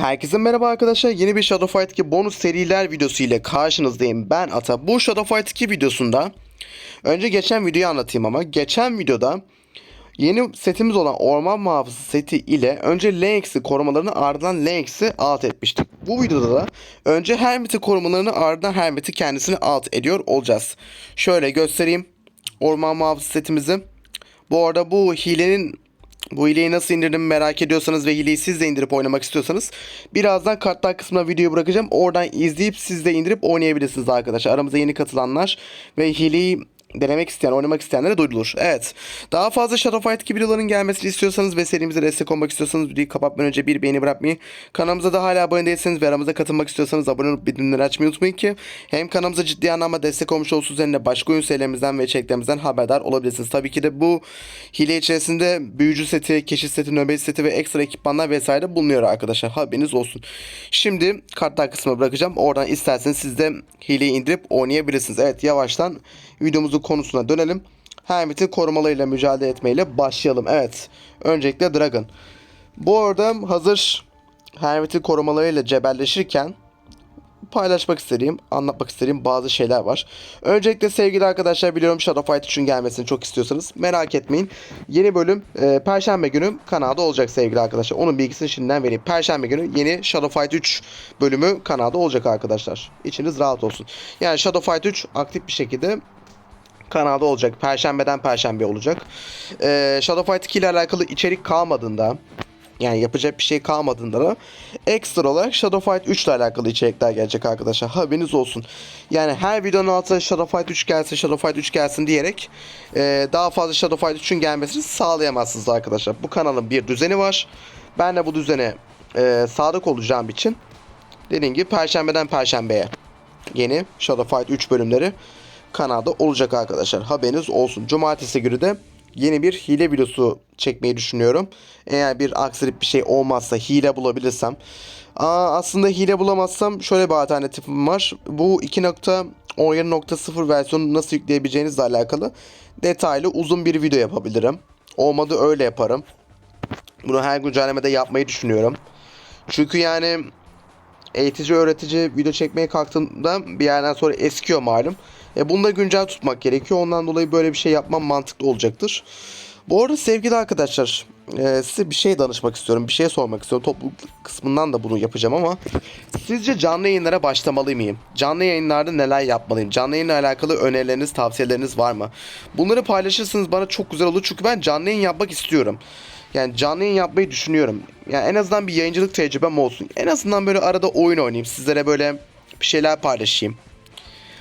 Herkese merhaba arkadaşlar. Yeni bir Shadow Fight 2 bonus seriler videosu ile karşınızdayım. Ben Ata. Bu Shadow Fight 2 videosunda önce geçen videoyu anlatayım ama geçen videoda yeni setimiz olan Orman Muhafızı seti ile önce Lennox'i korumalarını ardından Lennox'i alt etmiştik. Bu videoda da önce Hermit'i korumalarını ardından Hermit'i kendisini alt ediyor olacağız. Şöyle göstereyim Orman Muhafızı setimizi. Bu arada bu hilenin bu hileyi nasıl indirdim merak ediyorsanız ve hileyi siz de indirip oynamak istiyorsanız birazdan kartlar kısmına videoyu bırakacağım. Oradan izleyip siz de indirip oynayabilirsiniz arkadaşlar. Aramıza yeni katılanlar ve hileyi denemek isteyen, oynamak isteyenlere duyurulur. Evet. Daha fazla Shadow Fight gibi videoların gelmesini istiyorsanız ve serimize destek olmak istiyorsanız videoyu kapatmadan önce bir beğeni bırakmayı, kanalımıza da hala abone değilseniz ve aramıza katılmak istiyorsanız abone olup bildirimleri açmayı unutmayın ki hem kanalımıza ciddi anlamda destek olmuş olursunuz hem de başka oyun serilerimizden ve içeriklerimizden haberdar olabilirsiniz. Tabii ki de bu hile içerisinde büyücü seti, keşif seti, nöbet seti ve ekstra ekipmanlar vesaire bulunuyor arkadaşlar. Haberiniz olsun. Şimdi kartlar kısmına bırakacağım. Oradan isterseniz siz de hileyi indirip oynayabilirsiniz. Evet yavaştan videomuzun konusuna dönelim. Hermit'in korumalarıyla mücadele etmeyle başlayalım. Evet. Öncelikle Dragon. Bu arada hazır Hermit'in korumalarıyla cebelleşirken paylaşmak istediğim, anlatmak istediğim bazı şeyler var. Öncelikle sevgili arkadaşlar biliyorum Shadow Fight 3'ün gelmesini çok istiyorsanız merak etmeyin. Yeni bölüm e, Perşembe günü kanalda olacak sevgili arkadaşlar. Onun bilgisini şimdiden vereyim. Perşembe günü yeni Shadow Fight 3 bölümü kanalda olacak arkadaşlar. İçiniz rahat olsun. Yani Shadow Fight 3 aktif bir şekilde kanalda olacak. Perşembeden perşembe olacak. Ee, Shadow Fight 2 ile alakalı içerik kalmadığında yani yapacak bir şey kalmadığında da ekstra olarak Shadow Fight 3 ile alakalı içerikler gelecek arkadaşlar. Haberiniz olsun. Yani her videonun altına Shadow Fight 3 gelsin, Shadow Fight 3 gelsin diyerek e, daha fazla Shadow Fight 3'ün gelmesini sağlayamazsınız arkadaşlar. Bu kanalın bir düzeni var. Ben de bu düzene e, sadık olacağım için dediğim gibi perşembeden perşembeye yeni Shadow Fight 3 bölümleri kanalda olacak arkadaşlar. Haberiniz olsun. Cumartesi günü de yeni bir hile videosu çekmeyi düşünüyorum. Eğer bir aksilik bir şey olmazsa hile bulabilirsem. Aa, aslında hile bulamazsam şöyle bir alternatifim var. Bu 2.17.0 versiyonu nasıl yükleyebileceğinizle alakalı detaylı uzun bir video yapabilirim. Olmadı öyle yaparım. Bunu her güncellemede yapmayı düşünüyorum. Çünkü yani eğitici öğretici video çekmeye kalktığımda bir yerden sonra eskiyor malum. E bunu da güncel tutmak gerekiyor. Ondan dolayı böyle bir şey yapmam mantıklı olacaktır. Bu arada sevgili arkadaşlar e, size bir şey danışmak istiyorum. Bir şey sormak istiyorum. Topluluk kısmından da bunu yapacağım ama sizce canlı yayınlara başlamalı mıyım? Canlı yayınlarda neler yapmalıyım? Canlı yayınla alakalı önerileriniz, tavsiyeleriniz var mı? Bunları paylaşırsanız bana çok güzel olur. Çünkü ben canlı yayın yapmak istiyorum. Yani canlı yayın yapmayı düşünüyorum. Yani en azından bir yayıncılık tecrübem olsun. En azından böyle arada oyun oynayayım. Sizlere böyle bir şeyler paylaşayım.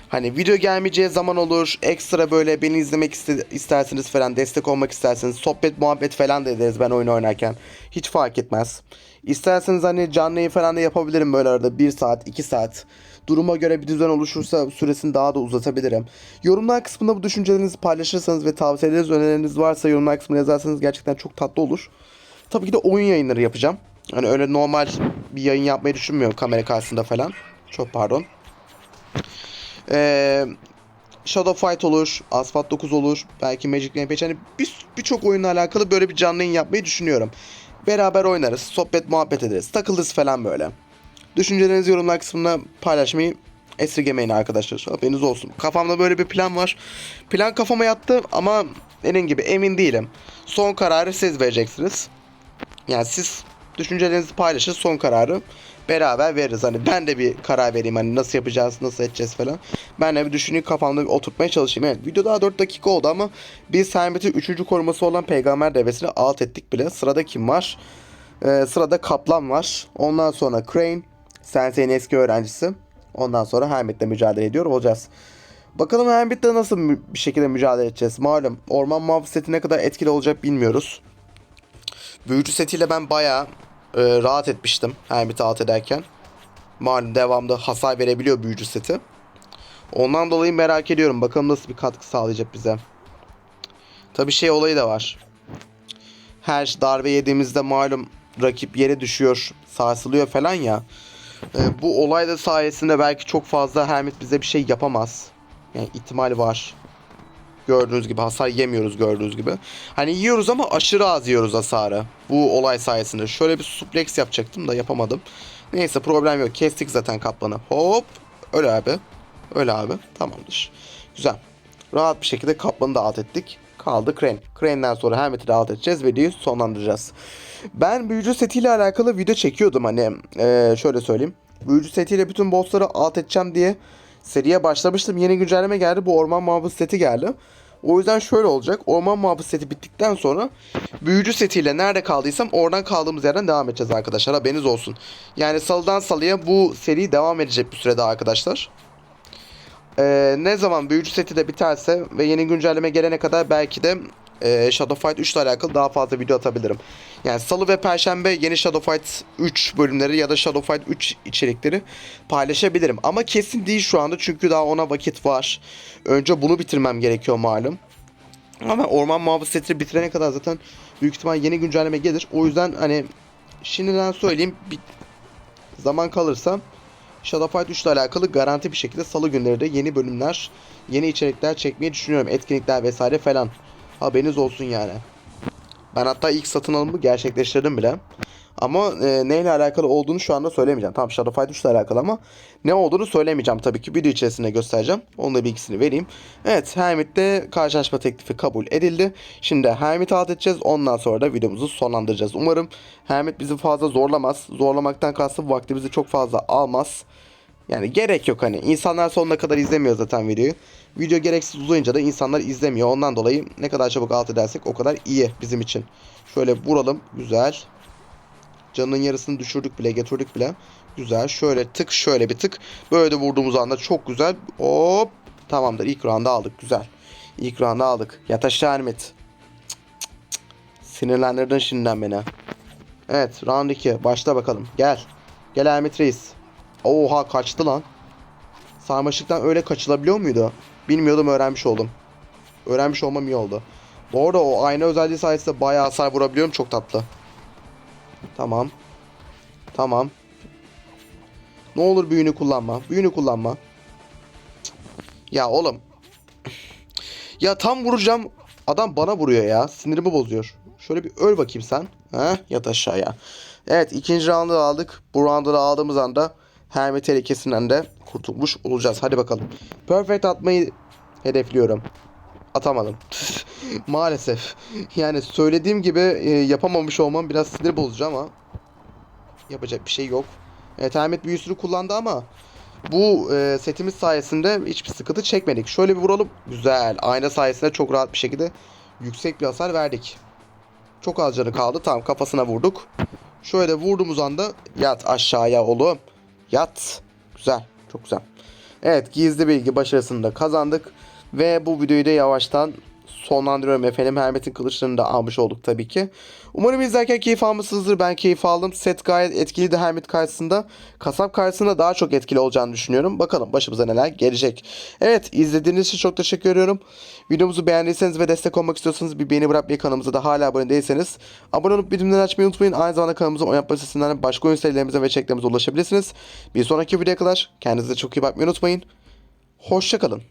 Hani video gelmeyeceği zaman olur. Ekstra böyle beni izlemek iste- isterseniz falan destek olmak isterseniz sohbet muhabbet falan da ederiz ben oyun oynarken. Hiç fark etmez. İsterseniz hani canlı yayın falan da yapabilirim böyle arada 1 saat 2 saat. Duruma göre bir düzen oluşursa süresini daha da uzatabilirim. Yorumlar kısmında bu düşüncelerinizi paylaşırsanız ve tavsiyeleriniz önerileriniz varsa yorumlar kısmına yazarsanız gerçekten çok tatlı olur. Tabii ki de oyun yayınları yapacağım. Hani öyle normal bir yayın yapmayı düşünmüyorum kamera karşısında falan. Çok pardon. Ee, Shadow Fight olur, Asphalt 9 olur, belki Magic Rampage hani bir- birçok oyunla alakalı böyle bir canlı yayın yapmayı düşünüyorum. Beraber oynarız, sohbet muhabbet ederiz, takılırız falan böyle. Düşüncelerinizi yorumlar kısmına paylaşmayı esirgemeyin arkadaşlar. Haberiniz olsun. Kafamda böyle bir plan var. Plan kafama yattı ama dediğim gibi emin değilim. Son kararı siz vereceksiniz. Yani siz düşüncelerinizi paylaşın son kararı beraber veririz. Hani ben de bir karar vereyim hani nasıl yapacağız, nasıl edeceğiz falan. Ben de bir düşüneyim kafamda bir oturtmaya çalışayım. Evet video daha 4 dakika oldu ama biz Hermit'in 3. koruması olan peygamber devesini alt ettik bile. Sırada kim var? Ee, sırada Kaplan var. Ondan sonra Crane. Sensei'nin eski öğrencisi. Ondan sonra Hermit'le mücadele ediyor olacağız. Bakalım Hermit'le nasıl bir şekilde mücadele edeceğiz. Malum orman muhafız seti ne kadar etkili olacak bilmiyoruz. Büyücü setiyle ben bayağı e, rahat etmiştim Hermit'i alt ederken. Malum devamlı hasar verebiliyor büyücü seti. Ondan dolayı merak ediyorum. Bakalım nasıl bir katkı sağlayacak bize. Tabi şey olayı da var. Her darbe yediğimizde malum rakip yere düşüyor, sarsılıyor falan ya. E, bu olay da sayesinde belki çok fazla Hermit bize bir şey yapamaz. Yani ihtimal var. Gördüğünüz gibi hasar yemiyoruz gördüğünüz gibi. Hani yiyoruz ama aşırı az yiyoruz hasarı. Bu olay sayesinde. Şöyle bir suplex yapacaktım da yapamadım. Neyse problem yok. Kestik zaten kaplanı. Hop. Öyle abi. Öyle abi. Tamamdır. Güzel. Rahat bir şekilde kaplanı da alt ettik. Kaldı Crane. Crane'den sonra Helmet'i de alt edeceğiz. Videoyu sonlandıracağız. Ben büyücü setiyle alakalı video çekiyordum hani. eee, şöyle söyleyeyim. Büyücü setiyle bütün bossları alt edeceğim diye seriye başlamıştım. Yeni güncelleme geldi. Bu orman muhafız seti geldi. O yüzden şöyle olacak. Orman muhafız seti bittikten sonra büyücü setiyle nerede kaldıysam oradan kaldığımız yerden devam edeceğiz arkadaşlar. Haberiniz olsun. Yani salıdan salıya bu seri devam edecek bir süre daha arkadaşlar. Ee, ne zaman büyücü seti de biterse ve yeni güncelleme gelene kadar belki de e, Shadow Fight 3 ile alakalı daha fazla video atabilirim. Yani salı ve perşembe yeni Shadow Fight 3 bölümleri ya da Shadow Fight 3 içerikleri paylaşabilirim. Ama kesin değil şu anda çünkü daha ona vakit var. Önce bunu bitirmem gerekiyor malum. Ama orman muhafız setini bitirene kadar zaten büyük ihtimal yeni güncelleme gelir. O yüzden hani şimdiden söyleyeyim bir zaman kalırsa Shadow Fight 3 ile alakalı garanti bir şekilde salı günleri de yeni bölümler, yeni içerikler çekmeyi düşünüyorum. Etkinlikler vesaire falan. Haberiniz olsun yani. Ben hatta ilk satın alımı gerçekleştirdim bile. Ama e, neyle alakalı olduğunu şu anda söylemeyeceğim. Tamam Shadow Fight 3 ile alakalı ama ne olduğunu söylemeyeceğim tabii ki. Video içerisinde göstereceğim. Onun da bilgisini vereyim. Evet Hermit'le karşılaşma teklifi kabul edildi. Şimdi Hermit'i alt edeceğiz. Ondan sonra da videomuzu sonlandıracağız. Umarım Hermit bizi fazla zorlamaz. Zorlamaktan kastım vaktimizi çok fazla almaz. Yani gerek yok hani. İnsanlar sonuna kadar izlemiyor zaten videoyu. Video gereksiz uzayınca da insanlar izlemiyor. Ondan dolayı ne kadar çabuk alt edersek o kadar iyi bizim için. Şöyle vuralım. Güzel. Canının yarısını düşürdük bile getirdik bile. Güzel. Şöyle tık şöyle bir tık. Böyle de vurduğumuz anda çok güzel. Hop. Tamamdır. İlk round'u aldık. Güzel. İlk round'u aldık. Yat aşağı Hermit. Sinirlendirdin şimdiden beni. Evet round 2. Başla bakalım. Gel. Gel Hermit Reis. Oha kaçtı lan. Sarmaşıktan öyle kaçılabiliyor muydu? Bilmiyordum öğrenmiş oldum. Öğrenmiş olmam iyi oldu. Bu arada o ayna özelliği sayesinde bayağı hasar vurabiliyorum. Çok tatlı. Tamam. Tamam. Ne olur büyünü kullanma. Büyünü kullanma. Ya oğlum. Ya tam vuracağım. Adam bana vuruyor ya. Sinirimi bozuyor. Şöyle bir öl bakayım sen. Heh, yat aşağıya. Evet ikinci roundu aldık. Bu roundu aldığımız anda Hermit tehlikesinden de kurtulmuş olacağız. Hadi bakalım. Perfect atmayı hedefliyorum. Atamadım. Maalesef. Yani söylediğim gibi e, yapamamış olmam biraz sinir bozucu ama yapacak bir şey yok. Evet Hermit büyüsünü kullandı ama bu e, setimiz sayesinde hiçbir sıkıntı çekmedik. Şöyle bir vuralım. Güzel. Ayna sayesinde çok rahat bir şekilde yüksek bir hasar verdik. Çok az canı kaldı. Tamam kafasına vurduk. Şöyle vurduğumuz anda yat aşağıya oğlum. Yat. Güzel. Çok güzel. Evet gizli bilgi başarısını da kazandık. Ve bu videoyu da yavaştan sonlandırıyorum efendim. Hermet'in kılıçlarını da almış olduk tabii ki. Umarım izlerken keyif almışsınızdır. Ben keyif aldım. Set gayet etkiliydi Hermet karşısında. Kasap karşısında daha çok etkili olacağını düşünüyorum. Bakalım başımıza neler gelecek. Evet izlediğiniz için çok teşekkür ediyorum. Videomuzu beğendiyseniz ve destek olmak istiyorsanız bir beğeni bırakmayı kanalımıza da hala abone değilseniz abone olup bildirimleri açmayı unutmayın. Aynı zamanda kanalımızın oynatma sitesinden başka oyun serilerimize ve çeklerimize ulaşabilirsiniz. Bir sonraki videoya kadar kendinize çok iyi bakmayı unutmayın. Hoşçakalın.